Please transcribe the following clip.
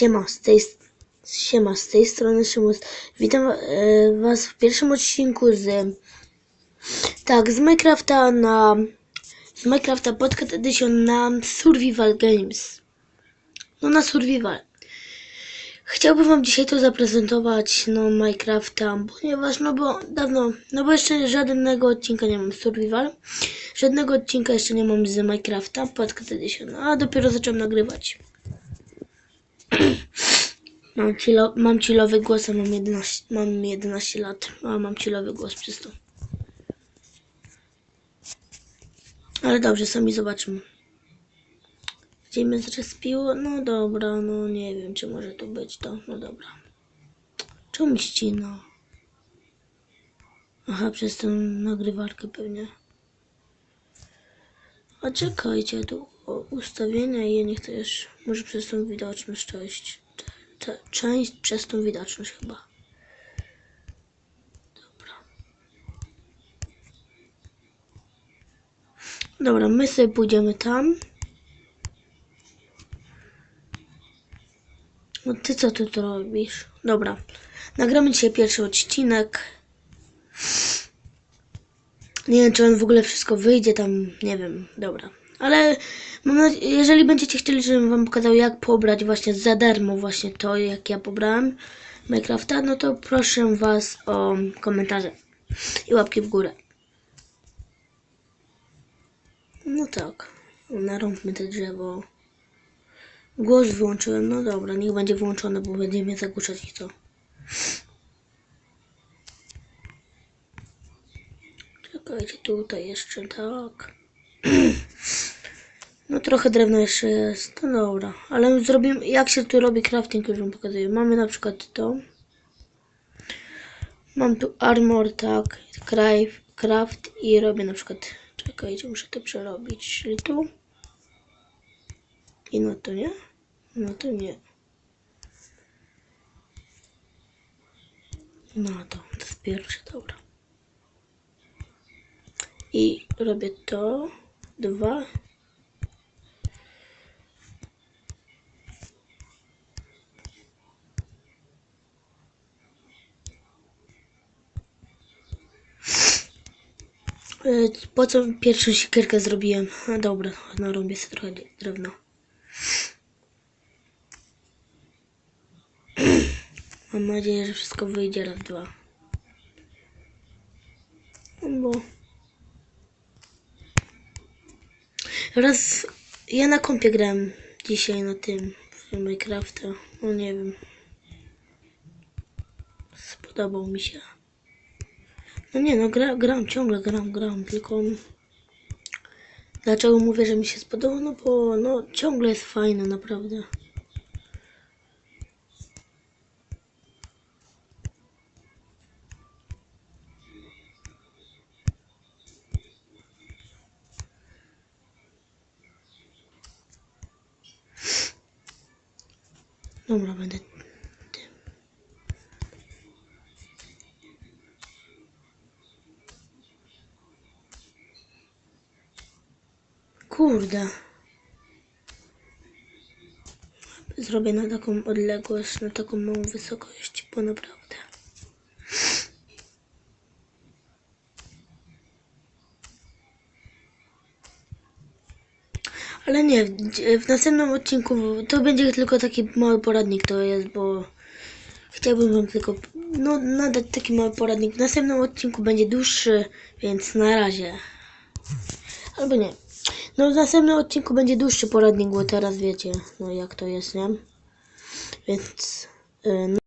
Siema, z tej, siema, z tej strony Szymus. Witam e, was w pierwszym odcinku z tak, z Minecrafta na z Minecrafta Podcast Edition na Survival Games. No na Survival. Chciałbym wam dzisiaj to zaprezentować, no Minecrafta, ponieważ no bo dawno, no bo jeszcze żadnego odcinka nie mam z Survival. Żadnego odcinka jeszcze nie mam z Minecrafta Podcast Edition, a dopiero zacząłem nagrywać. Mam, chillo, mam głos, a mam 11, mam 11 lat, a mam chillowy głos przez to. Ale dobrze, sami zobaczymy. Gdzie mnie zrespiło? No dobra, no nie wiem, czy może to być to. No dobra. Czemu ścina? Aha, przez tę nagrywarkę pewnie. A czekajcie, tu ustawienia i nie chcę już, może przez tą widoczność część. Te, część przez tą widoczność chyba. Dobra. Dobra, my sobie pójdziemy tam. No ty co tu tu robisz? Dobra. Nagramy dzisiaj pierwszy odcinek. Nie wiem, czy on w ogóle wszystko wyjdzie tam, nie wiem, dobra. Ale jeżeli będziecie chcieli, żebym wam pokazał, jak pobrać właśnie za darmo właśnie to, jak ja pobrałem Minecrafta, no to proszę was o komentarze i łapki w górę. No tak, narąbmy te drzewo. Głos wyłączyłem, no dobra, niech będzie włączony, bo będzie mnie zagłuszać i co. Czekajcie, tutaj jeszcze tak. No trochę drewna jeszcze jest, no dobra. Ale zrobimy, jak się tu robi crafting, już wam pokazuję. Mamy na przykład to. Mam tu armor, tak, craft, i robię na przykład, czekajcie, muszę to przerobić, czyli tu. I no to nie? No to nie. No to, to jest pierwsze, dobra. I robię to. Dwa. Po co pierwszą siekierkę zrobiłem? A dobra, robię sobie trochę drewna. Mam nadzieję, że wszystko wyjdzie raz, dwa. No Bo raz ja na kompie grałem dzisiaj na tym w Minecrafta. No nie wiem. Spodobał mi się. No nie no, gra, gram, ciągle gram, gram, tylko dlaczego mówię, że mi się spodobał? No bo no ciągle jest fajne, naprawdę. Dobra, będę Kurde. Zrobię na taką odległość, na taką małą wysokość, bo naprawdę. Ale nie, w następnym odcinku to będzie tylko taki mały poradnik to jest, bo chciałbym wam tylko no, nadać taki mały poradnik. W następnym odcinku będzie dłuższy, więc na razie. Albo nie. No w następnym odcinku będzie dłuższy poradnik, bo teraz wiecie, no jak to jest, nie? Więc yy, no.